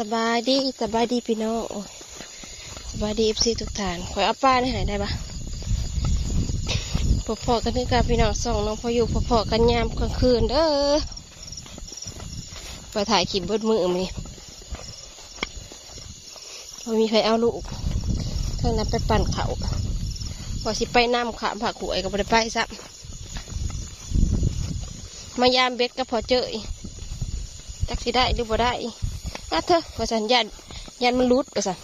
สบายดีสบายดีพี่น้องสบายดีเอฟซีทุกท่านขอเอาป้าได้หายได้ปะพอพอๆกันนึกกับพี่น้องส่องน้องพออยู่พอพอๆกันยามกลางคืนเด้อไปถ่ายคลิปเบดมือมานี่พอมีใครเอาลูกทางนั้นไปปั่นเขาพอสิไปน้ำขามผักหวยก็บ่ได้ไปซ้ำมายามเบ็ดก็พอเจอจักสิได้หรือบ่ได้ อาเถอะว่าสันยันยันมันรุดว่าสัน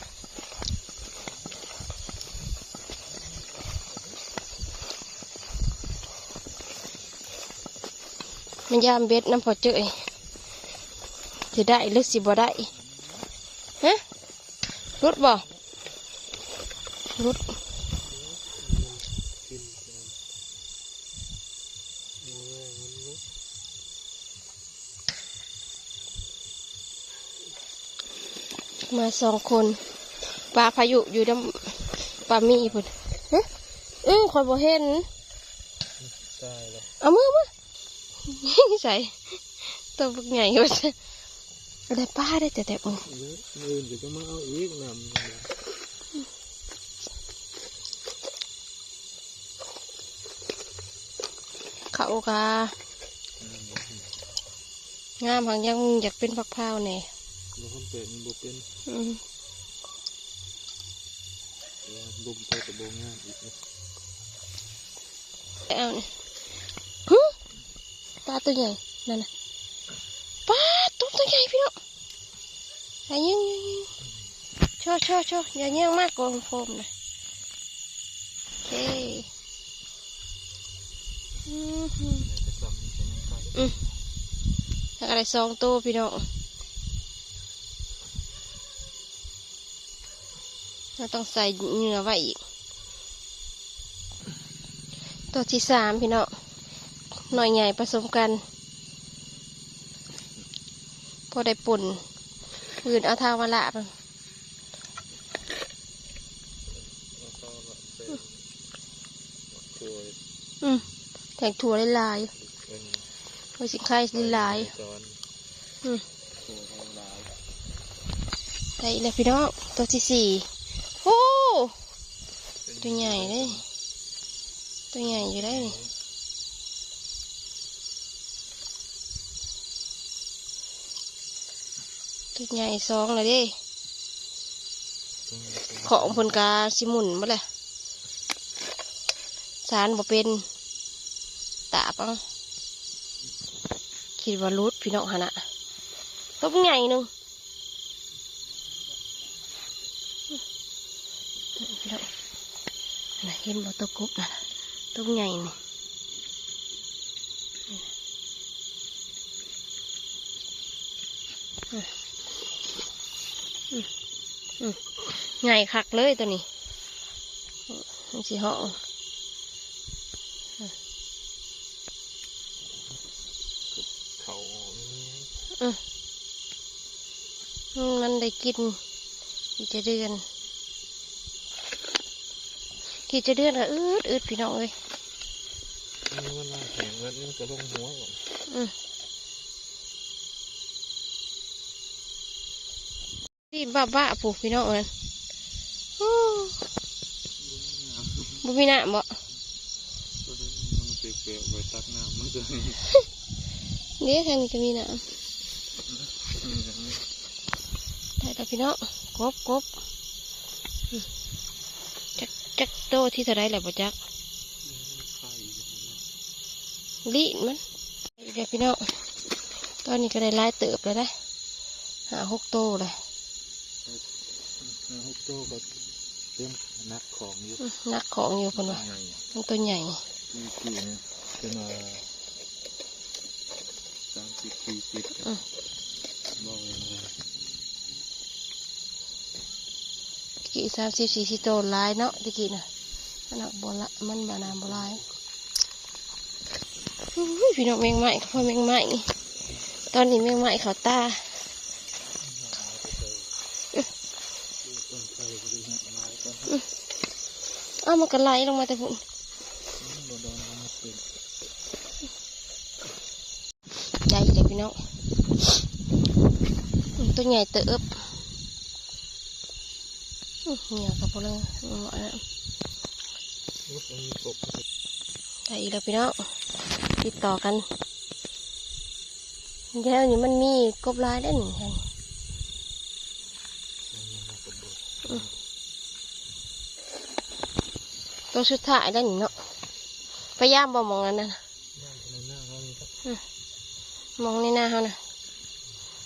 มันยามเบ็ดน้ำพอเจอสิได้หรือสิบ่ได้ฮะรุดบ่รุด มาสองคนปลาพายุอยู่น้ำปลามีพุ่นฮะเออคอยบ่เห็นเอามือมาใส่ตัวบักใหญ่ว่าจะได้ป้าได้แต่แต่โอ้เยอะมืออื่นก็จะมาเอาอีกนำเขากางามหังยังอยากเป็นพักพร้าวเนี่ย บ่คำเป็นบ่เป็นอืมว่าบุ่มไปกับโบงานอีกนะเอาเนี่ยฮึปลาตัวใหญ่นั่นน่ะปลาตัวตัวใหญ่พี่น้องอย่ายิงอย่ายิงโชว์โชว์โชว์อย่ายิงมากกว่าโฟมนะโอเคอืมฮึแต่ซ้ำนี่ก็ยังไป แล้วก็ได้สองตัวพี่น้อง เราต้องใส่เนื้อไว้อีก ตัวที่สามพี่น้องหน่อยใหญ่ผสมกัน พอได้ปุ่นอื่นเอาทางมาละบ้างแล้วก็แบบเป็นตัวอืมแทงถั่วลายเป็นๆไว้สิไข่ลายจอนๆอืมตัวทองลายได้อีกแล้วพี่น้องตัวที่สี่โอ้เป็น ตัวใหญ่เลยตัวใหญ่อยู่ได้ตัวใหญ่สองเลยดิของพนกาสิมุนมาเลยสารบ่เป็นตาปังคิดว่ารุดพี่น้องหนนะตัวใหญ่หนึ่งพี่น้องน่ะเห็นบ่ตัวกบนะตัวใหญ่นี่ใหญ่คักเลยตัวนี้มันสิเหาะเขาอืมมันได้กินจะเดือน กี่จะเดือนก็อืดอืดพี่น้องเอ้ยนี่มันมาแข็งแล้วนี่มันก็ลงหัวก่อนอืมที่บ้าบ้าๆผูกพี่น้องนั่นอู้บ่มีน้ำบ่ตัวนั้นมันเปรี้ยวๆไว้ตักน้ำมันจะเดี๋ยวทางนี้ก็มีน้ำได้แล้วพี่น้องกบกบอืม จักจักโตที่เท่าไรแหละบ่จักไข่ลีนมันเดี๋ยวพี่น้องตอนนี้ก็ได้หลายเติบแล้วนะหาหกโตเลยฮุกโต้ก็เต็มนักของอยู่อื้อนักของอยู่คนว่าไงมันตัวใหญ่ปีปีนี่เป็นมาสามสิบปีติดกันอืมบอกเลยว่า กี่สามสิบสี่สิบโตหลายเนาะตะกี้น่ะมันหนักบละมันบานามบหลายอุ้ยพี่น้องแมงไม้พ่อแมงไม้ตอนนี้แมงไม้เขาตาเอ้ามันก็ไลลงมาแต่พุ่นโดนโดนมใหญ่เลยพี่น้องตัวใหญ่เติบอื้อ เหนียวกับพวกเราเหมาะแล้วได้อีกแล้วพี่น้องติดต่อกันแล้วนี่มันมีกบลายได้หนึ่งแห่งตัวสุดท้ายได้หนึ่งเนาะพยายามบ่มองอันนั้นนะมองในหน้าเขานะ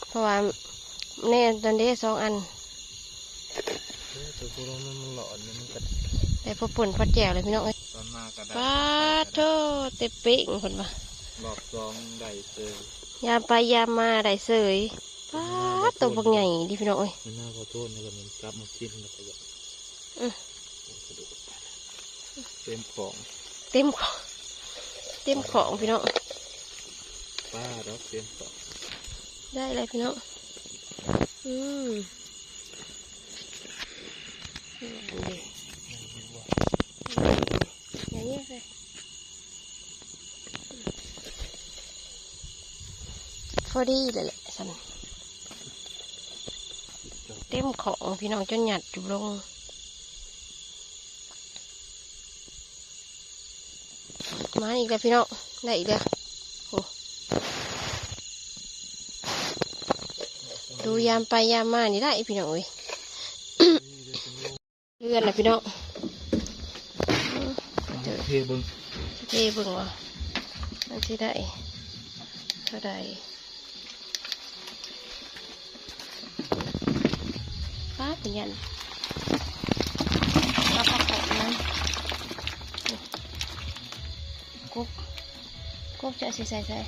เพราะว่าในตอนนี้สองอัน ต่พวกเรามันหลอนเนี่ยมันกัดแต่พอป่นพอแจวเลยพี่น้องเอ้ยตอนมากระป้าดโทเตะเป๊ะคนว่าหลอกซองได้เจอยามไปยามมาได้เสยป้าดตัวบางใหญ่ดิพี่น้องเอ้ยในหน้าขอโทษนะครับมันกลับมากินแล้วก็อยากอืมเต็มของ เต็มของ เต็มของพี่น้องป้าแล้วเต็มของ ได้เลยพี่น้องอืม นี่อันเดียวอย่างนี้เลยพอดีเลยแหละสันเต็มของพี่น้องจนหยัดอยู่ลงมาอีกแล้วพี่น้องได้อีกแล้วโอ้ดูยามไปยามมานี่ได้พี่น้องเอ้ย เลื่อนนะพี่น้องเทเบิ้งเท่เบิ่งว่ามันสิได้เท่าใดป้าเป็นยันป้าปักของนั้นกุ๊บกุ๊บจะใส่ใส่ใส่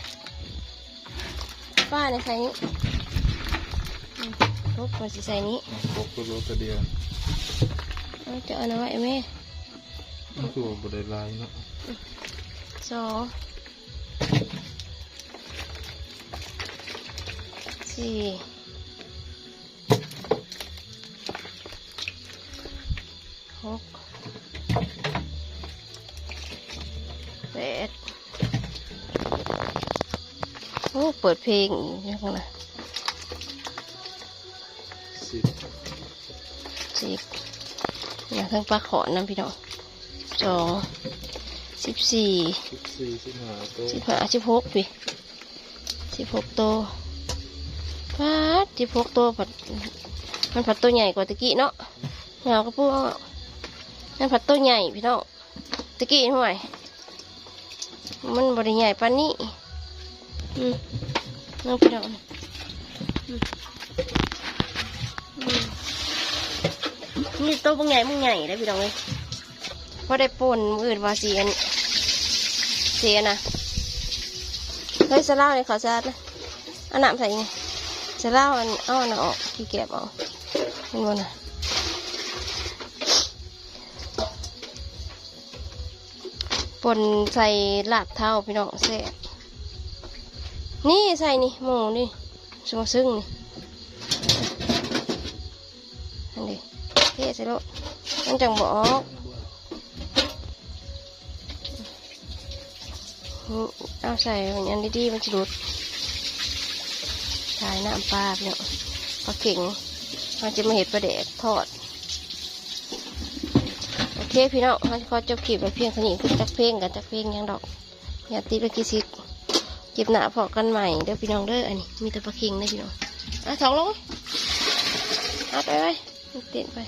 ป้าในใส่นี้อืมกุ๊บมันสิใส่นี้กบตัวโลตัวเดียวเอา จะเอาเอาไว้แม่มันคือบริลายเนาะสองสี่หกแปดโอ้เปิดเพลงอีกยังไงสิบสิบ อย่างทั้งปลาขอนนะพี่น้องสองสิบสี่สิบสี่สิบห้าตัวสิบห้าสิบหกพี่สิบหกตัวพัดสิบหกตัวผัดมันผัดตัวใหญ่กว่าตะกี้เนาะเงากระปุกมันผัดตัวใหญ่พี่น้องตะกี้ห่วยมันบริใหญ่ปานนี้อืมน้องพี่น้องอืมอืม นี่ตัวบางใหญ่บางใหญ่เลยพี่น้องเลยพอได้ป่นมืออื่นว่าสีอันเสียนะเฮ้ยสล่าเลยขอสาดนะอาน้ำใส่ไงสะเล่าอันเอาอันออกที่เก็บเอาเห็นบ่นะปนใส่หลาบเท้าพี่น้องแซ่บนี่ใส่นี่หมูนี่สมซึ่งนี่ เทใส่โลดมันจังบอกเอาใส่อันดีๆมันจะรุดใส่น้ำปลาพี่น้องปลาเข่งเราจะมาเห็ดปลาแดกทอด โอเคพี่น้องเราขอจบคลิปไปเพียงเท่านี้คือจักเพลงกันจักเพลงยังดอก อย่าตีไปกิซิกเก็บหนาพอกันใหม่เด้อพี่น้องเด้ออันนี้มีแต่ปลาเข่งนะพี่น้องอะสองลงเอาไปไปเต้นไป